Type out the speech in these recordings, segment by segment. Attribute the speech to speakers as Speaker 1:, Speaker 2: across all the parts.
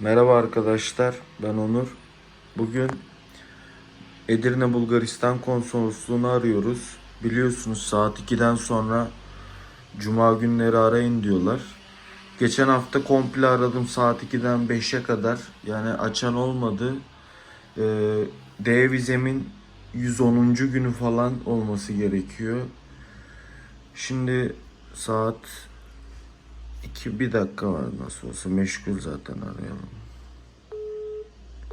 Speaker 1: Merhaba arkadaşlar, ben Onur. Bugün Edirne Bulgaristan Konsolosluğunu arıyoruz. Biliyorsunuz saat 2'den sonra Cuma günleri arayın diyorlar. Geçen hafta komple aradım saat 2'den 5'e kadar. Yani açan olmadı. Ee, D vizemin 110. günü falan olması gerekiyor. Şimdi saat 2 bir dakika var nasıl olsa meşgul zaten arayalım.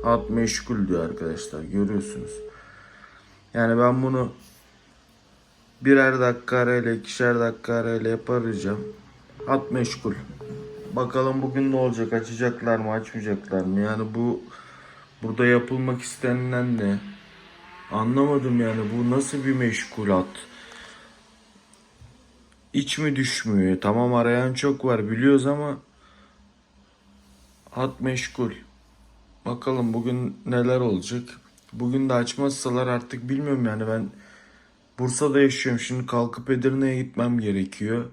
Speaker 1: Hat meşgul diyor arkadaşlar görüyorsunuz. Yani ben bunu birer dakika arayla ikişer dakika arayla hep arayacağım. Hat meşgul. Bakalım bugün ne olacak açacaklar mı açmayacaklar mı yani bu burada yapılmak istenilen ne? Anlamadım yani bu nasıl bir meşgulat? İç mi düşmüyor? Tamam arayan çok var biliyoruz ama hat meşgul. Bakalım bugün neler olacak. Bugün de açmazsalar artık bilmiyorum yani ben Bursa'da yaşıyorum. Şimdi kalkıp Edirne'ye gitmem gerekiyor.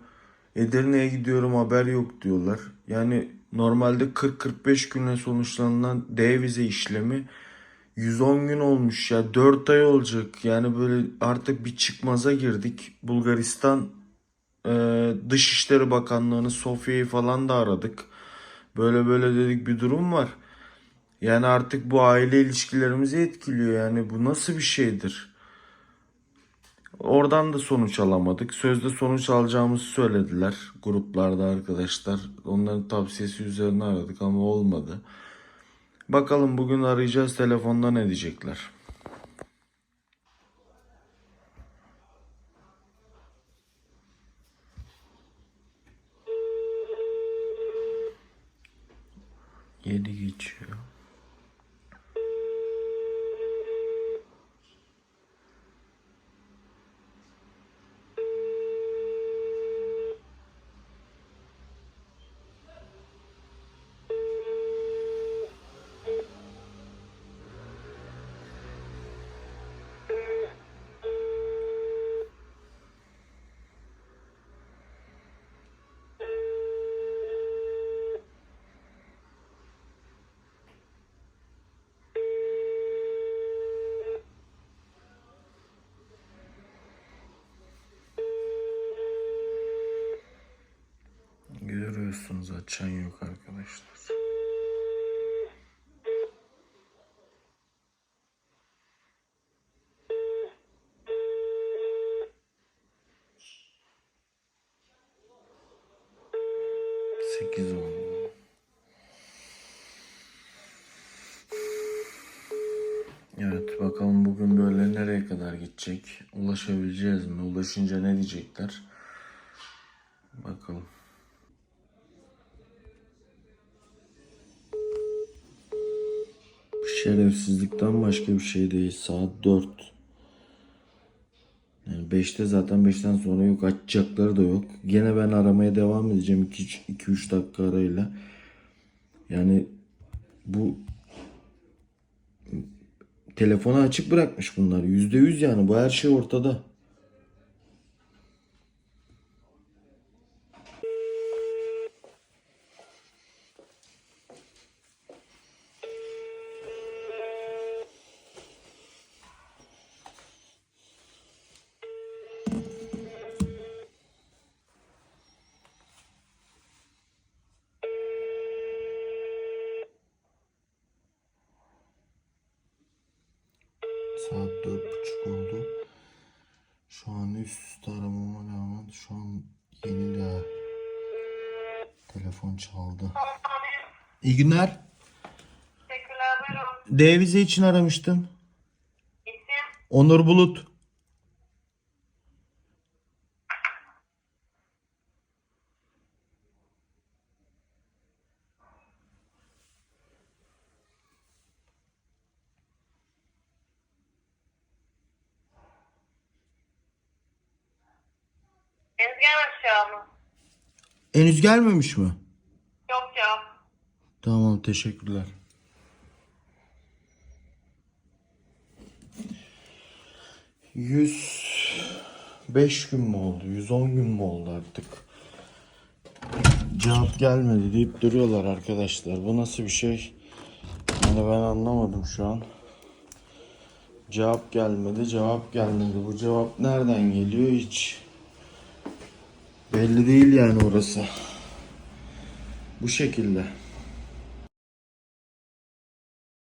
Speaker 1: Edirne'ye gidiyorum haber yok diyorlar. Yani normalde 40-45 güne sonuçlanılan D vize işlemi 110 gün olmuş ya 4 ay olacak. Yani böyle artık bir çıkmaza girdik. Bulgaristan ee, Dışişleri Bakanlığı'nı Sofya'yı falan da aradık. Böyle böyle dedik bir durum var. Yani artık bu aile ilişkilerimizi etkiliyor. Yani bu nasıl bir şeydir? Oradan da sonuç alamadık. Sözde sonuç alacağımızı söylediler gruplarda arkadaşlar. Onların tavsiyesi üzerine aradık ama olmadı. Bakalım bugün arayacağız telefonda ne diyecekler. Yedi geçiyor. Görüyorsunuz açan yok arkadaşlar. Sekiz. Evet bakalım bugün böyle nereye kadar gidecek? Ulaşabileceğiz mi? Ulaşınca ne diyecekler? Bakalım. Şerefsizlikten başka bir şey değil. Saat 4. Yani 5'te zaten 5'ten sonra yok. Açacakları da yok. Gene ben aramaya devam edeceğim 2-3 dakika arayla. Yani bu telefonu açık bırakmış bunlar. %100 yani bu her şey ortada. Saat dört buçuk oldu. Şu an üst üste aramama rağmen şu an yeni de telefon çaldı. İyi günler.
Speaker 2: Teşekkürler buyurun.
Speaker 1: D vize için aramıştım.
Speaker 2: İsim
Speaker 1: Onur Bulut.
Speaker 2: Ezgen aşağı mı?
Speaker 1: Henüz gelmemiş mi?
Speaker 2: Yok cevap.
Speaker 1: Tamam teşekkürler. Yüz beş gün mü oldu? 110 gün mü oldu artık? Cevap gelmedi deyip duruyorlar arkadaşlar. Bu nasıl bir şey? Yani ben anlamadım şu an. Cevap gelmedi, cevap gelmedi. Bu cevap nereden geliyor hiç belli değil yani orası. Bu şekilde.